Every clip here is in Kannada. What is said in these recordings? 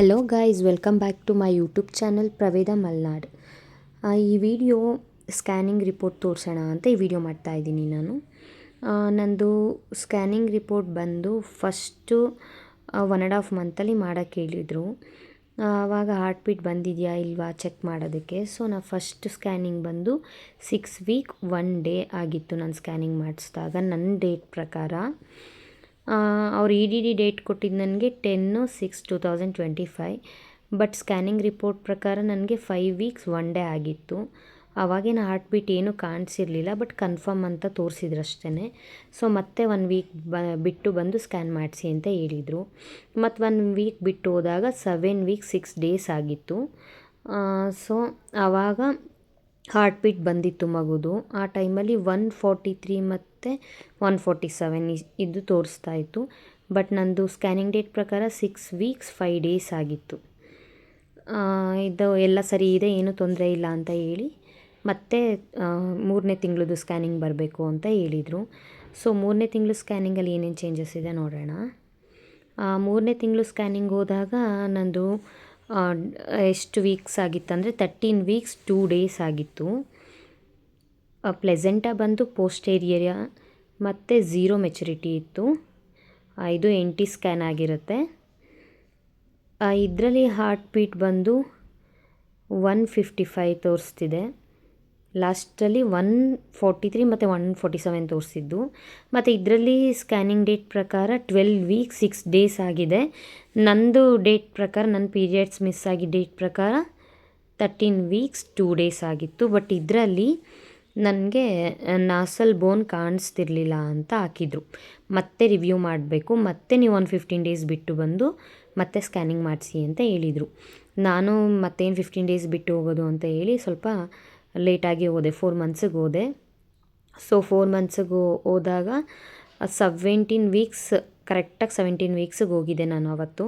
Hello guys welcome back to my YouTube channel Praveda Malnad ಈ ವಿಡಿಯೋ ಸ್ಕ್ಯಾನಿಂಗ್ ರಿಪೋರ್ಟ್ ತೋರಿಸೋಣ ಅಂತ ಈ ವಿಡಿಯೋ ಮಾಡ್ತಾ ಇದ್ದೀನಿ ನಾನು. ನಂದು ಸ್ಕ್ಯಾನಿಂಗ್ ರಿಪೋರ್ಟ್ ಬಂದು ಫಸ್ಟು ಒನ್ ಆ್ಯಂಡ್ ಹಾಫ್ ಮಂತಲ್ಲಿ ಮಾಡೋಕ್ಕೆ ಹೇಳಿದರು. ಆವಾಗ ಹಾರ್ಟ್ ಬೀಟ್ ಬಂದಿದೆಯಾ ಇಲ್ವಾ ಚೆಕ್ ಮಾಡೋದಕ್ಕೆ. ಸೊ ನಾ ಫಸ್ಟ್ ಸ್ಕ್ಯಾನಿಂಗ್ ಬಂದು ಸಿಕ್ಸ್ ವೀಕ್ ಒನ್ ಡೇ ಆಗಿತ್ತು ನಾನು ಸ್ಕ್ಯಾನಿಂಗ್ ಮಾಡಿಸಿದಾಗ. ನನ್ನ ಡೇಟ್ ಪ್ರಕಾರ ಅವ್ರು ಇ ಡಿ ಡಿ ಡೇಟ್ ಕೊಟ್ಟಿದ್ದು ನನಗೆ ten six two thousand twenty five but scanning report ಪ್ರಕಾರ ನನಗೆ ಫೈವ್ ವೀಕ್ಸ್ ಒನ್ ಡೇ ಆಗಿತ್ತು. ಅವಾಗಿನ ಹಾರ್ಟ್ ಬೀಟ್ ಏನೂ ಕಾಣಿಸಿರಲಿಲ್ಲ ಬಟ್ ಕನ್ಫರ್ಮ್ ಅಂತ ತೋರಿಸಿದ್ರು ಅಷ್ಟೇ ಸೊ ಮತ್ತೆ ಒನ್ ವೀಕ್ ಬ, ಬಿಟ್ಟು ಬಂದು ಸ್ಕ್ಯಾನ್ ಮಾಡಿಸಿ ಅಂತ ಹೇಳಿದರು. ಮತ್ತು ಒನ್ ವೀಕ್ ಬಿಟ್ಟು ಹೋದಾಗ ಸೆವೆನ್ ವೀಕ್ ಸಿಕ್ಸ್ ಡೇಸ್ ಆಗಿತ್ತು. ಸೊ ಆವಾಗ ಹಾರ್ಟ್ ಬೀಟ್ ಬಂದಿತ್ತು ಮಗುದು. ಆ ಟೈಮಲ್ಲಿ ಒನ್ ಫೋರ್ಟಿ ತ್ರೀ ಮತ್ತು ಒನ್ ಫೋರ್ಟಿ ಸೆವೆನ್ ಇದು ತೋರಿಸ್ತಾ ಇತ್ತು. ಬಟ್ ನಂದು ಸ್ಕ್ಯಾನಿಂಗ್ ಡೇಟ್ ಪ್ರಕಾರ ಸಿಕ್ಸ್ ವೀಕ್ಸ್ ಫೈವ್ ಡೇಸ್ ಆಗಿತ್ತು. ಇದು ಎಲ್ಲ ಸರಿ ಇದೆ, ಏನೂ ತೊಂದರೆ ಇಲ್ಲ ಅಂತ ಹೇಳಿ ಮತ್ತೆ ಮೂರನೇ ತಿಂಗಳದು ಸ್ಕ್ಯಾನಿಂಗ್ ಬರಬೇಕು ಅಂತ ಹೇಳಿದರು. ಸೊ ಮೂರನೇ ತಿಂಗಳು ಸ್ಕ್ಯಾನಿಂಗಲ್ಲಿ ಏನೇನು ಚೇಂಜಸ್ ಇದೆ ನೋಡೋಣ. ಮೂರನೇ ತಿಂಗಳು ಸ್ಕ್ಯಾನಿಂಗ್ ಹೋದಾಗ ನಂದು ಎಷ್ಟು ವೀಕ್ಸ್ ಆಗಿತ್ತಂದರೆ ತರ್ಟೀನ್ ವೀಕ್ಸ್ ಟೂ ಡೇಸ್ ಆಗಿತ್ತು. ಪ್ಲೆಸೆಂಟ ಬಂದು ಪೋಸ್ಟೇರಿಯಾ ಮತ್ತು ಝೀರೋ ಮೆಚುರಿಟಿ ಇತ್ತು. ಇದು ಎನ್ ಟಿ ಸ್ಕ್ಯಾನ್ ಆಗಿರುತ್ತೆ ಇದರಲ್ಲಿ ಹಾರ್ಟ್ ಬೀಟ್ ಬಂದು ಒನ್ ಫಿಫ್ಟಿ ಫೈವ್ ತೋರಿಸ್ತಿದೆ. ಲಾಸ್ಟಲ್ಲಿ ಒನ್ ಫೋರ್ಟಿ ತ್ರೀ ಮತ್ತು ಒನ್ ಫೋರ್ಟಿ ಸೆವೆನ್ ತೋರಿಸಿದ್ದು. ಮತ್ತು ಇದರಲ್ಲಿ ಸ್ಕ್ಯಾನಿಂಗ್ ಡೇಟ್ ಪ್ರಕಾರ ಟ್ವೆಲ್ ವೀಕ್, ಸಿಕ್ಸ್ ಡೇಸ್ ಆಗಿದೆ. ನಂದು ಡೇಟ್ ಪ್ರಕಾರ, ನನ್ನ ಪೀರಿಯಡ್ಸ್ ಮಿಸ್ ಆಗಿ ಡೇಟ್ ಪ್ರಕಾರ ತರ್ಟೀನ್ ವೀಕ್ಸ್, ಟೂ ಡೇಸ್ ಆಗಿತ್ತು. ಬಟ್ ಇದರಲ್ಲಿ ನನಗೆ ನಾಸಲ್ ಬೋನ್ ಕಾಣಿಸ್ತಿರ್ಲಿಲ್ಲ ಅಂತ ಹಾಕಿದರು. ಮತ್ತೆ ರಿವ್ಯೂ ಮಾಡಬೇಕು. ಮತ್ತೆ ನೀವು ಒಂದು ಫಿಫ್ಟೀನ್ ಡೇಸ್ ಬಿಟ್ಟು ಬಂದು ಮತ್ತೆ ಸ್ಕ್ಯಾನಿಂಗ್ ಮಾಡಿಸಿ ಅಂತ ಹೇಳಿದರು. ನಾನು ಮತ್ತೇನು ಫಿಫ್ಟೀನ್ ಡೇಸ್ ಬಿಟ್ಟು ಹೋಗೋದು ಅಂತ ಹೇಳಿ ಸ್ವಲ್ಪ ಲೇಟಾಗಿ ಹೋದೆ ಫೋರ್ ಮಂತ್ಸಿಗೆ ಹೋದೆ. ಸೊ ಫೋರ್ ಮಂತ್ಸಿಗೆ ಹೋದಾಗ ಸೆವೆಂಟೀನ್ ವೀಕ್ಸ್ ಕರೆಕ್ಟಾಗಿ ಸೆವೆಂಟೀನ್ ವೀಕ್ಸಿಗೆ ಹೋಗಿದ್ದೆ ನಾನು ಅವತ್ತು.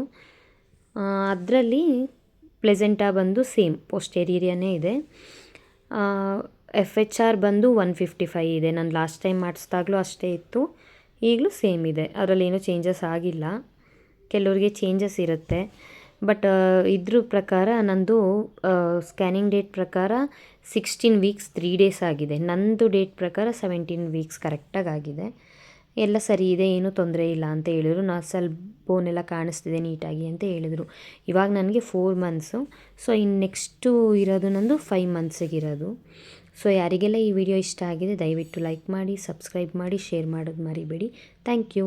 ಅದರಲ್ಲಿ ಪ್ಲೆಸೆಂಟಾ ಬಂದು ಸೇಮ್ ಪೋಸ್ಟೇರಿಯನೇ ಇದೆ. ಎಫ್ ಎಚ್ ಆರ್ ಬಂದು ಒನ್ ಫಿಫ್ಟಿ ಫೈ ಇದೆ. ನಾನು ಲಾಸ್ಟ್ ಟೈಮ್ ಮಾಡಿಸ್ದಾಗಲೂ ಅಷ್ಟೇ ಇತ್ತು. ಈಗಲೂ ಸೇಮ್ ಇದೆ. ಅದರಲ್ಲಿ ಏನೂ ಚೇಂಜಸ್ ಆಗಿಲ್ಲ. ಕೆಲವರಿಗೆ ಚೇಂಜಸ್ ಇರುತ್ತೆ. ಬಟ್ ಇದ್ರ ಪ್ರಕಾರ ನಂದು ಸ್ಕ್ಯಾನಿಂಗ್ ಡೇಟ್ ಪ್ರಕಾರ ಸಿಕ್ಸ್ಟೀನ್ ವೀಕ್ಸ್ ತ್ರೀ ಡೇಸ್ ಆಗಿದೆ. ನಂದು ಡೇಟ್ ಪ್ರಕಾರ ಸೆವೆಂಟೀನ್ ವೀಕ್ಸ್ ಕರೆಕ್ಟಾಗಿ ಆಗಿದೆ. ಎಲ್ಲ ಸರಿ ಇದೆ, ಏನೂ ತೊಂದರೆ ಇಲ್ಲ ಅಂತ ಹೇಳಿದ್ರು. ನಾಸಲ್ ಬೋನ್ ಎಲ್ಲ ಕಾಣಿಸ್ತಿದೆ ನೀಟಾಗಿ ಅಂತ ಹೇಳಿದರು. ಇವಾಗ ನನಗೆ ಫೋರ್ ಮಂತ್ಸು ಸೊ ಇನ್ನು ನೆಕ್ಸ್ಟು ಇರೋದು ನಂದು ಫೈವ್ ಮಂತ್ಸಿಗೆ ಇರೋದು. ಸೊ ಯಾರಿಗೆಲ್ಲ ಈ ವಿಡಿಯೋ ಇಷ್ಟ ಆಗಿದೆ, ದಯವಿಟ್ಟು ಲೈಕ್ ಮಾಡಿ ಸಬ್ಸ್ಕ್ರೈಬ್ ಮಾಡಿ ಶೇರ್ ಮಾಡೋದು ಮರಿಬೇಡಿ. Thank you